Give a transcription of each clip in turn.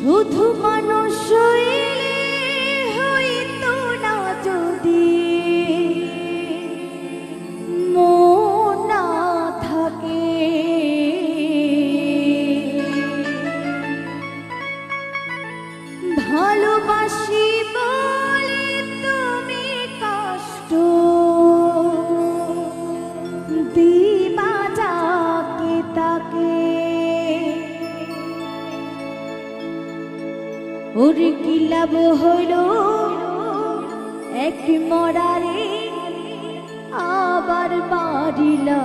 শুধু মানুষ ওর কি লাভ হইল? এক মরারে আবার বাড়িলা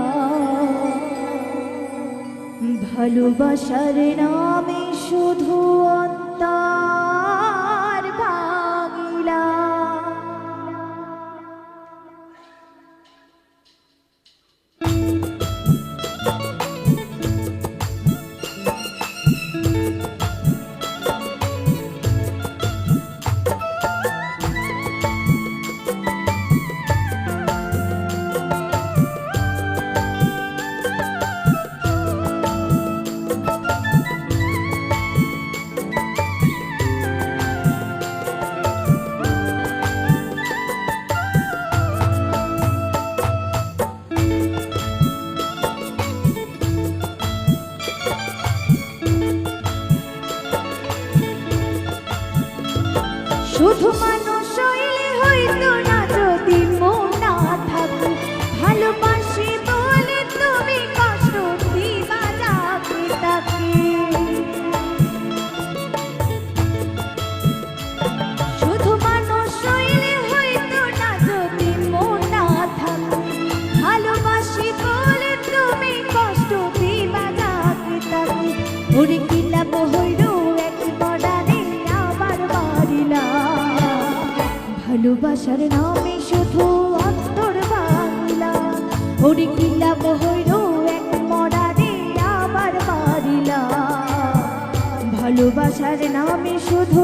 ভালোবাসার নামে শুধু অন্তর। শুধু মানুষ হইলে হইতো না, যদি মন না থাকতো। ভালোবাসি বলে তুমি কষ্ট দিবা যাকে তাকে। শুধু মানুষ হইলে হইতো না, যদি মন না থাকতো। ভালোবাসি বলে তুমি কষ্ট দিবা যাকে তাকে। ভালোবাসার নামে শুধু অন্তর বাংলা। হরি কি লাভ হইল এক মরারে আবার বাড়িলা ভালোবাসার নামে শুধু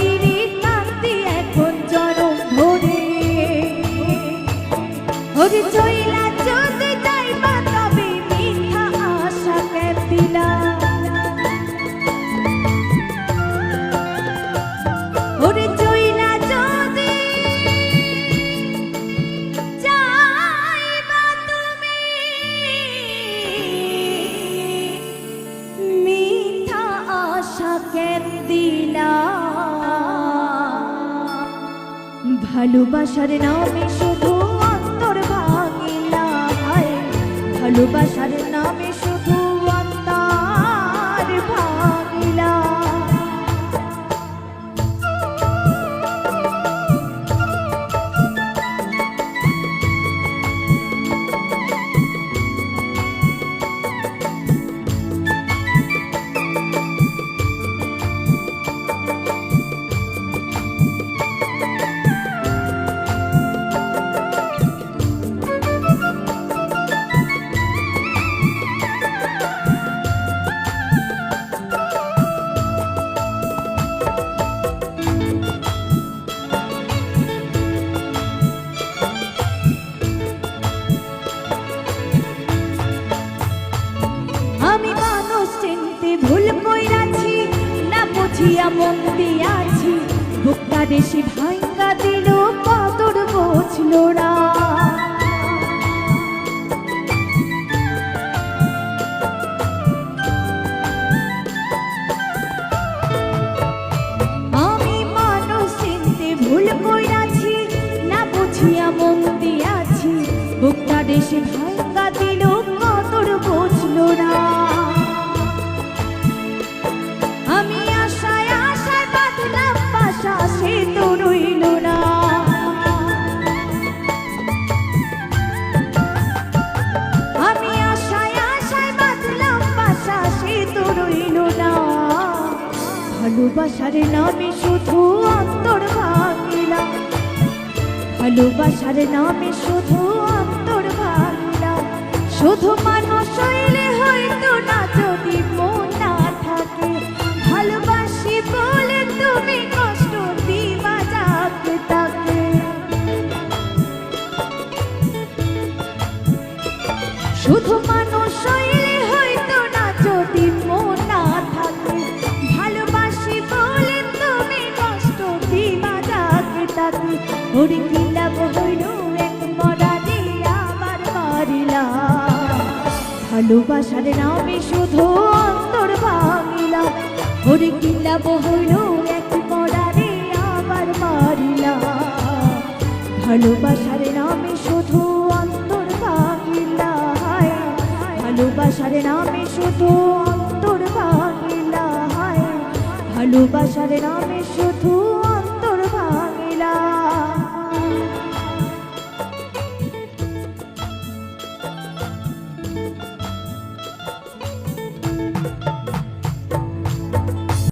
ভালোবাসার নামে শুধু অন্তর ভাঙিলা। ভালোবাসার না এমন মন দিয়াছি বুকটা দেশি ভাঙ্গা ভালোবাসার নামে শুধু অন্তর ভাঙিলাম ভালোবাসার নামে শুধু অন্তর ভাঙিলাম শুধু মানুষ হইলে হয়তো না, যদি মন না থাকে। ভালোবাসি বলে তুমি কষ্ট দিবা যাকে তাকে। শুধু ভালোবাসার নামে শুধু অন্তর ভাঙিলা ওরে কিলাব হইল এক দিয়া আবার মারিলা ভালোবাসার নামে শুধু অন্তর ভাঙিলা ভালোবাসার নামে শুধু অন্তর ভাঙিলা ভালোবাসার নামে শুধু